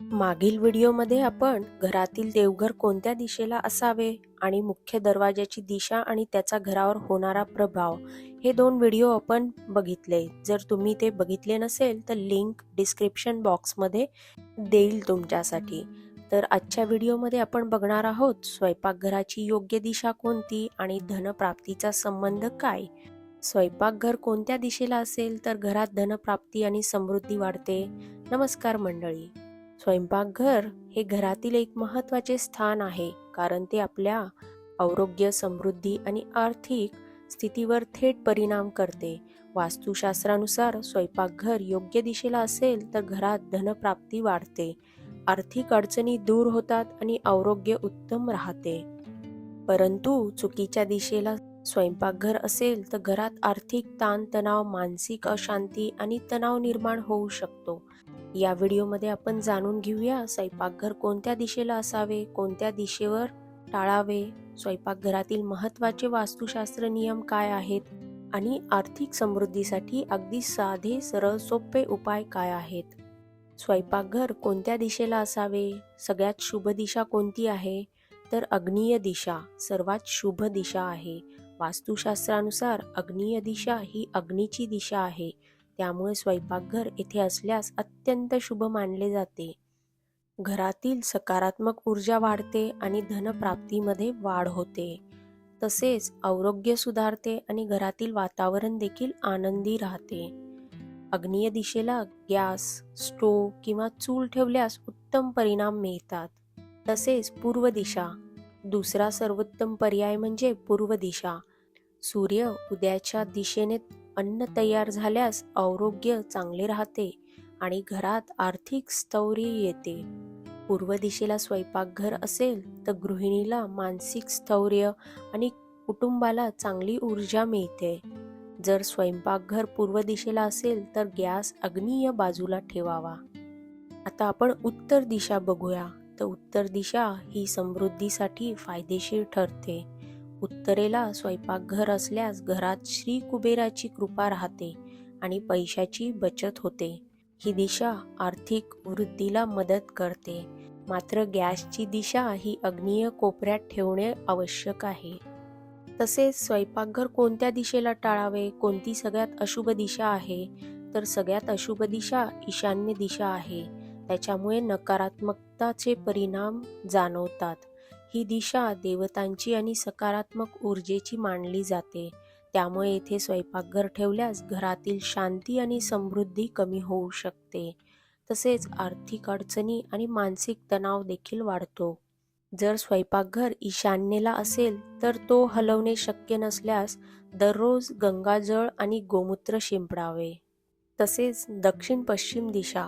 मागील व्हिडिओमध्ये आपण घरातील देवघर कोणत्या दिशेला असावे आणि मुख्य दरवाजाची दिशा आणि त्याचा घरावर होणारा प्रभाव हे दोन व्हिडिओ आपण बघितले. जर तुम्ही ते बघितले नसेल तर लिंक डिस्क्रिप्शन बॉक्समध्ये देईल तुमच्यासाठी. तर आजच्या व्हिडिओमध्ये आपण बघणार आहोत स्वयंपाकघराची योग्य दिशा कोणती आणि धनप्राप्तीचा संबंध काय? स्वयंपाकघर कोणत्या दिशेला असेल तर घरात धनप्राप्ती आणि समृद्धी वाढते. नमस्कार मंडळी. स्वयंपाकघर हे घरातील एक महत्त्वाचे स्थान आहे कारण ते आपल्या आरोग्य समृद्धी आणि आर्थिक स्थितीवर थेट परिणाम करते. वास्तुशास्त्रानुसार स्वयंपाकघर योग्य दिशेला असेल तर घरात धनप्राप्ती वाढते आर्थिक अडचणी दूर होतात आणि आरोग्य उत्तम राहते. परंतु चुकीच्या दिशेला स्वयंपाकघर असेल तर घरात आर्थिक ताणतणाव मानसिक अशांती आणि तणाव निर्माण होऊ शकतो. या व्हिडिओमध्ये आपण जाणून घेऊया स्वयंपाकघर कोणत्या दिशेला असावे कोणत्या दिशेवर टाळावे स्वयंपाकघरातील महत्त्वाचे वास्तुशास्त्र नियम काय आहेत आणि आर्थिक समृद्धीसाठी अगदी साधे सरळ सोपे उपाय काय आहेत? स्वयंपाकघर कोणत्या दिशेला असावे? सगळ्यात शुभ दिशा कोणती आहे? तर अग्नीय दिशा सर्वात शुभ दिशा आहे. वास्तुशास्त्रानुसार अग्नीय दिशा ही अग्नीची दिशा आहे. त्यामुळे स्वयंपाकघर येथे असल्यास अत्यंत शुभ मानले जाते. घरातील सकारात्मक ऊर्जा वाढते आणि धनप्राप्तीमध्ये वाढ होते. तसेच आरोग्य सुधारते आणि घरातील वातावरण देखील आनंदी राहते. अग्नीय दिशेला गॅस स्टोव किंवा चूल ठेवल्यास उत्तम परिणाम मिळतात. तसेच पूर्व दिशा. दुसरा सर्वोत्तम पर्याय म्हणजे पूर्व दिशा. सूर्य उद्याच्या दिशेने अन्न तयार झाल्यास आरोग्य चांगले राहते आणि घरात आर्थिक स्थौर्य येते. पूर्व दिशेला स्वयंपाकघर असेल तर गृहिणीला मानसिक स्थौर्य आणि कुटुंबाला चांगली ऊर्जा मिळते. जर स्वयंपाकघर पूर्व दिशेला असेल तर गॅस अग्नीय बाजूला ठेवावा. आता आपण उत्तर दिशा बघूया. तर उत्तर दिशा ही समृद्धीसाठी फायदेशीर ठरते. उत्तरेला स्वयंपाकघर असल्यास घरात श्री कुबेराची कृपा राहते आणि पैशाची बचत होते. ही दिशा आर्थिक वृद्धीला मदत करते. मात्र गॅसची दिशा ही अग्नीय कोपऱ्यात ठेवणे आवश्यक आहे. तसेच स्वयंपाकघर कोणत्या दिशेला टाळावे? कोणती सगळ्यात अशुभ दिशा आहे? तर सगळ्यात अशुभ दिशा ईशान्य दिशा आहे. त्याच्यामुळे नकारात्मकताचे परिणाम जाणवतात. ही दिशा देवतांची आणि सकारात्मक ऊर्जेची मानली जाते. त्यामुळे येथे स्वयंपाकघर ठेवल्यास घरातील शांती आणि समृद्धी कमी होऊ शकते. तसेच आर्थिक अडचणी आणि मानसिक तणाव देखील वाढतो. जर स्वयंपाकघर ईशान्येला असेल तर तो हलवणे शक्य नसल्यास दररोज गंगाजळ आणि गोमूत्र शिंपडावे. तसेच दक्षिण पश्चिम दिशा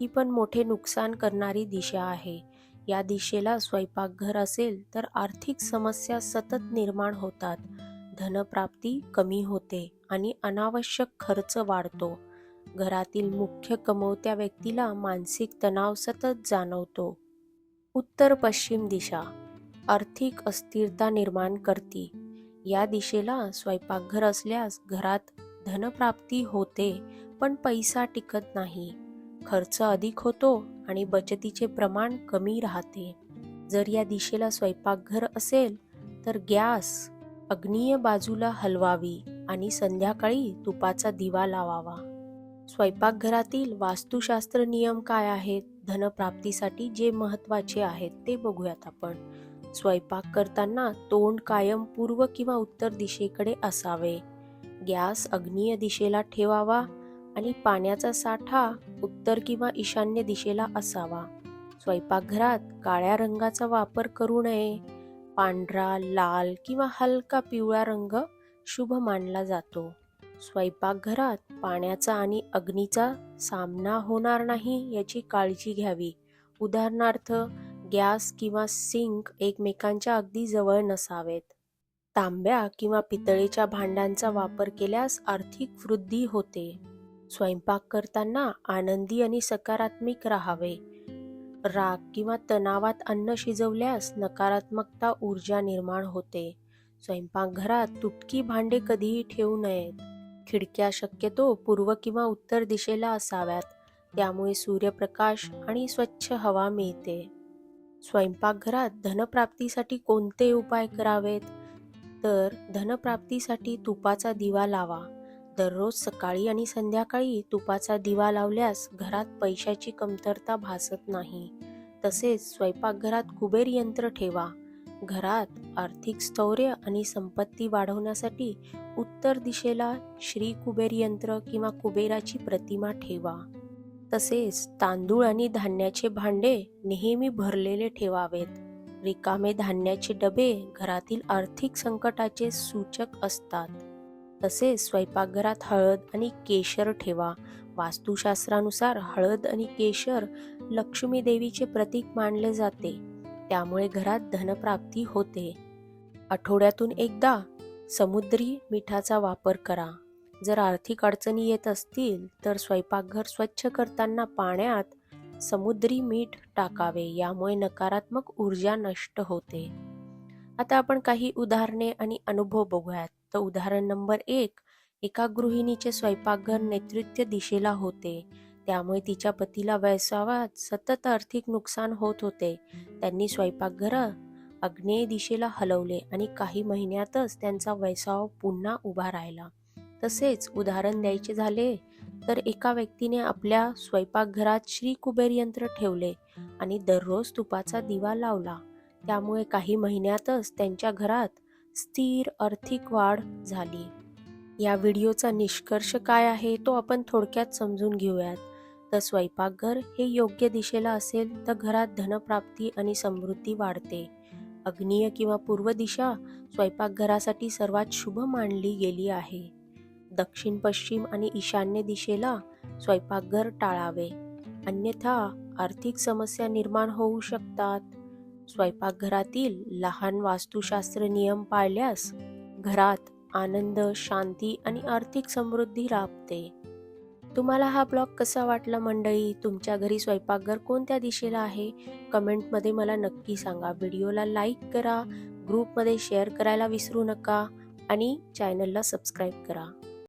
ही पण मोठे नुकसान करणारी दिशा आहे. या दिशेला स्वयंपाकघर असेल तर आर्थिक समस्या सतत निर्माण होतात. धनप्राप्ती कमी होते आणि अनावश्यक खर्च वाढतो. घरातील मुख्य कमवत्या व्यक्तीला मानसिक तणाव सतत जाणवतो. उत्तर पश्चिम दिशा. आर्थिक अस्थिरता निर्माण करते. या दिशेला स्वयंपाकघर असल्यास घरात धनप्राप्ती होते पण पैसा टिकत नाही. खर्च अधिक होतो आणि बचतीचे प्रमाण कमी राहते. जर या दिशेला स्वयंपाकघर असेल तर गॅस अग्नीय बाजूला हलवावी आणि संध्याकाळी तुपाचा दिवा लावावा. स्वयंपाकघरातील वास्तुशास्त्र नियम काय आहेत? धनप्राप्तीसाठी जे महत्त्वाचे आहेत ते बघूयात आपण. स्वयंपाक करताना तोंड कायम पूर्व किंवा उत्तर दिशेकडे असावे. गॅस अग्नीय दिशेला ठेवावा आणि पाण्याचा साठा उत्तर किंवा ईशान्य दिशेला असावा. स्वयंपाकघरात काळ्या रंगाचा वापर करू नये. पांढरा लाल किंवा हलका पिवळा रंग शुभ मानला जातो. स्वयंपाकघरात पाण्याचा आणि अग्नीचा सामना होणार नाही याची काळजी घ्यावी. उदाहरणार्थ गॅस किंवा सिंक एकमेकांच्या अगदी जवळ नसावेत. तांब्या किंवा पितळेच्या भांड्यांचा वापर केल्यास आर्थिक वृद्धी होते. स्वयंपाक करताना आनंदी आणि सकारात्मक राहावे. राग किंवा तणावात अन्न शिजवल्यास नकारात्मकता ऊर्जा निर्माण होते. स्वयंपाकघरात तुटकी भांडे कधीही ठेवू नयेत. खिडक्या शक्यतो पूर्व किंवा उत्तर दिशेला असाव्यात. त्यामुळे सूर्यप्रकाश आणि स्वच्छ हवा मिळते. स्वयंपाकघरात धनप्राप्तीसाठी कोणते उपाय करावेत? तर धनप्राप्तीसाठी तुपाचा दिवा लावा. दररोज सकाळी आणि संध्याकाळी तुपाचा दिवा लावल्यास घरात पैशाची कमतरता भासत नाही. तसेच स्वयंपाकघरात कुबेर यंत्र ठेवा. घरात आर्थिक स्थौर्य आणि संपत्ती वाढवण्यासाठी उत्तर दिशेला श्री कुबेर यंत्र किंवा कुबेराची प्रतिमा ठेवा. तसेच तांदूळ आणि धान्याचे भांडे नेहमी भरलेले ठेवावेत. रिकामे धान्याचे डबे घरातील आर्थिक संकटाचे सूचक असतात. तसेच स्वयंपाकघरात हळद आणि केशर ठेवा. वास्तुशास्त्रानुसार हळद आणि केशर लक्ष्मी देवीचे प्रतीक मानले जाते. त्यामुळे घरात धनप्राप्ती होते. आठवड्यातून एकदा समुद्री मिठाचा वापर करा. जर आर्थिक अडचणी येत असतील तर स्वयंपाकघर स्वच्छ करताना पाण्यात समुद्री मीठ टाकावे. यामुळे नकारात्मक ऊर्जा नष्ट होते. आता आपण काही उदाहरणे आणि अनुभव बघूयात. तर उदाहरण नंबर एक एका गृहिणीचे स्वयंपाकघर नेतृत्व दिशेला होते. त्यामुळे तिच्या पतीला व्यवसायात सतत आर्थिक नुकसान होत होते. त्यांनी स्वयंपाकघर आग्नेय दिशेला हलवले आणि काही महिन्यातच त्यांचा व्यवसाय पुन्हा उभा राहिला. तसेच उदाहरण द्यायचे झाले तर एका व्यक्तीने आपल्या स्वयंपाकघरात श्री कुबेर यंत्र ठेवले आणि दररोज तुपाचा दिवा लावला. त्यामुळे काही महिन्यातच त्यांच्या घरात स्थिर आर्थिक वाढ झाली. या व्हिडिओचा निष्कर्ष काय आहे तो आपण थोडक्यात समजून घेऊयात. तर स्वयंपाकघर हे योग्य दिशेला असेल तर घरात धनप्राप्ती आणि समृद्धी वाढते. अग्नीय किंवा पूर्व दिशा स्वयंपाकघरासाठी सर्वात शुभ मानली गेली आहे. दक्षिण पश्चिम आणि ईशान्य दिशेला स्वयंपाकघर टाळावे. अन्यथा आर्थिक समस्या निर्माण होऊ शकतात. स्वयंपाकघरातील लहान वास्तुशास्त्र नियम पाळल्यास घरात आनंद शांती आणि आर्थिक समृद्धी लाभते तुम्हाला हा ब्लॉग कसा वाटला मंडळी? तुमच्या घरी स्वयंपाकघर कोणत्या दिशेला आहे? कमेंटमध्ये मला नक्की सांगा. व्हिडिओला लाईक करा ग्रुपमध्ये शेअर करायला विसरू नका आणि चॅनलला सबस्क्राईब करा.